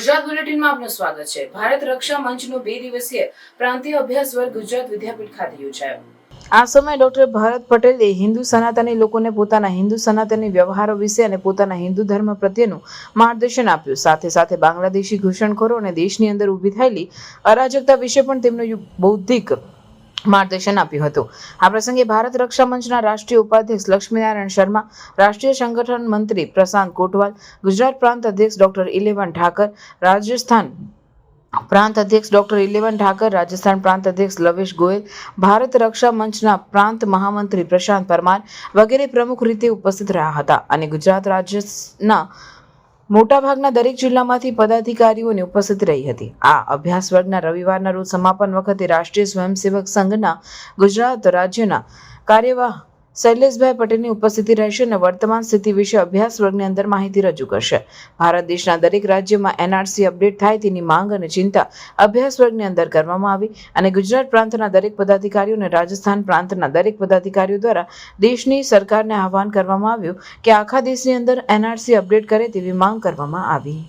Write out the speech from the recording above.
ગુજરાત બુલેટિનમાં આપનું સ્વાગત છે. ભારત રક્ષા મંચનો બે દિવસીય પ્રાંતીય અભ્યાસ વર્ગ ગુજરાત વિદ્યાપીઠ ખાતે યોજાયો. આ સમયે ડોક્ટર ભારત પટેલે હિન્દુ સનાતની લોકોને પોતાના હિન્દુ સનાતની વ્યવહારો વિશે અને પોતાના હિન્દુ ધર્મ પ્રત્યેનું માર્ગદર્શન આપ્યું. સાથે સાથે બાંગ્લાદેશી ઘૂસણખોરો અને દેશની અંદર ઊભી થયેલી અરાજકતા વિશે પણ તેમનું બૌદ્ધિક માર્ગદર્શન આપ્યું હતું. આ પ્રસંગે ભારત રક્ષા મંચના રાષ્ટ્રીય ઉપાધ્યક્ષ લક્ષ્મીનારાયણ શર્મા, રાષ્ટ્રીય સંગઠન મંત્રી પ્રશાંત કોટવાલ, ગુજરાત પ્રાંત અધ્યક્ષ ડોક્ટર ઇલેવન ઠાકર, રાજસ્થાન પ્રાંત અધ્યક્ષ ડોક્ટર ઇલેવન ઠાકર, રાજસ્થાન પ્રાંત અધ્યક્ષ લવેશ ગોયલ, ભારત રક્ષા મંચના પ્રાંત મહામંત્રી પ્રશાંત પરમાર વગેરે પ્રમુખ રીતે ઉપસ્થિત રહ્યા હતા. અને ગુજરાત રાજ્યના મોટાભાગના દરેક જિલ્લામાંથી પદાધિકારીઓની ઉપસ્થિત રહી હતી. આ અભ્યાસ વર્ગના રવિવારના રોજ સમાપન વખતે રાષ્ટ્રીય સ્વયંસેવક સંઘના ગુજરાત રાજ્યના કાર્યવાહ શૈલેષભાઈ પટેલની ઉપસ્થિતિ રહેશે અને વર્તમાન સ્થિતિ વિશે અભ્યાસ વર્ગની અંદર માહિતી રજૂ કરશે. ભારત દેશના દરેક રાજ્યમાં એનઆરસી અપડેટ થાય તેની માંગ અને ચિંતા અભ્યાસ વર્ગની અંદર કરવામાં આવી અને ગુજરાત પ્રાંતના દરેક પદાધિકારીઓ અને રાજસ્થાન પ્રાંતના દરેક પદાધિકારીઓ દ્વારા દેશની સરકારને આહવાન કરવામાં આવ્યું કે આખા દેશની અંદર એનઆરસી અપડેટ કરે તેવી માંગ કરવામાં આવી.